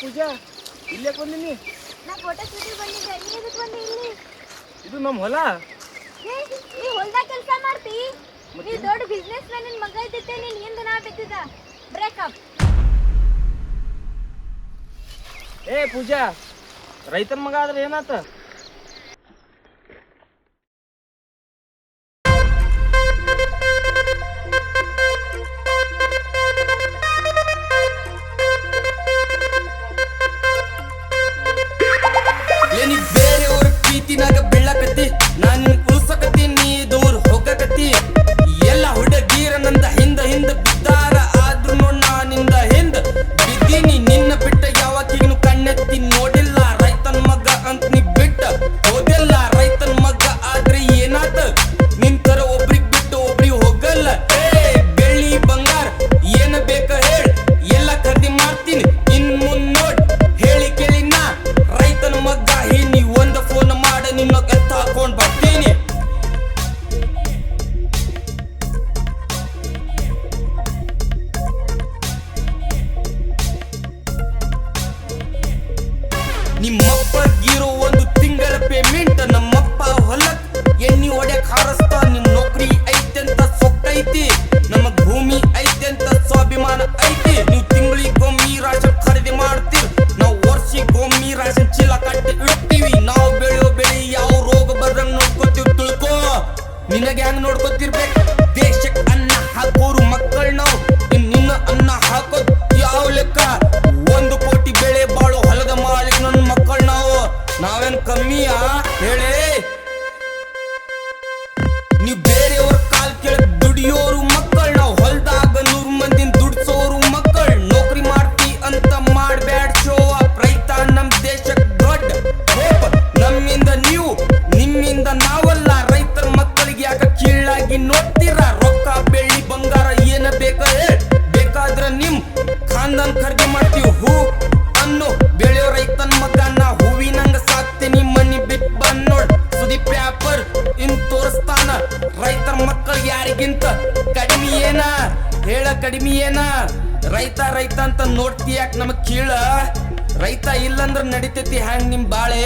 ಪೂಜಾ ಇಲ್ಲೇ ಬಂದಿನಿ ನಾ ಫೋಟೋ ಶೂಟಿಂಗ್ ಬಂದಿದ್ದೆ. ನೀ ಎದಕ್ಕೆ ಬಂದಿ ಇಲ್ಲಿ? ಇದು ನಮ್ಮ ಹೊಲ. ಏ, ನೀ ಹೊಲ್ದಾಗ ಕೆಲಸ ಮಾಡ್ತಿ? ನೀ ದೊಡ್ಡ ಬಿಸ್ನೆಸ್ ಮ್ಯಾನ್ ಮಗ ಇದ್ದಿದ್ದೆ ನೀನ್ ಹಿಂದೆ ನಾ ಬಿದ್ದಿದ್ದ? ಬ್ರೇಕಪ್ ಏ ಪೂಜಾ ರೈತನ ಮಗ ಆದ್ರೆ ಏನಾತ? নীতি না ನಿಮ್ಮಪ್ಪಗಿರೋ ಒಂದು ತಿಂಗಳ ಪೇಮೆಂಟ್ ನಮ್ಮಪ್ಪ ಹೊಲಕ್ ಎಣ್ಣಿ ಹೊಡ್ಯಕ್ ಹಾರಸ್ತಾ. ನಿಮ್ ನೌಕರಿ ಐತೆಂತ ಸೊಕ್ಕೈತಿ ನಮಗ್ ಭೂಮಿ ಐತೆಂತ ಸ್ವಾಭಿಮಾನ ಐತಿ. ನೀವು ತಿಂಗಳಿಗೊಮ್ಮಿ ರಾಶನ್ ಖರೀದಿ ಮಾಡ್ತೀರಿ. ನಾವು ವರ್ಷಿಗೊಮ್ಮಿ ರಾಶನ್ ಚೀಲ ಕಟ್ಟಿ ಇಡ್ತೀವಿ. ನಾವು ಬೆಳೆಯೋ ಬೆಳಿ ಯಾವ ರೋಗ ಬರ್ದಂಗ್ ನೋಡ್ಕೋತೀವಿ ತಿಳ್ಕೋ. ನಿನಗೆ ಹೆಂಗ್ ನೋಡ್ಕೋತಿರ್ಬೇಕು? ದೇಶಕ್ಕೆ ಅನ್ನ ಹಾಕೋರು ಕಡಿಮೆ ಏನ? ರೈತ ರೈತ ಅಂತ ನೋಡ್ತಿ ಯಾಕೆ ನಮಗ್ ಕೀಳ? ರೈತ ಇಲ್ಲಂದ್ರ ನಡಿತೈತಿ ಹ್ಯಾಂಗ್ ನಿಮ್ ಬಾಳೆ?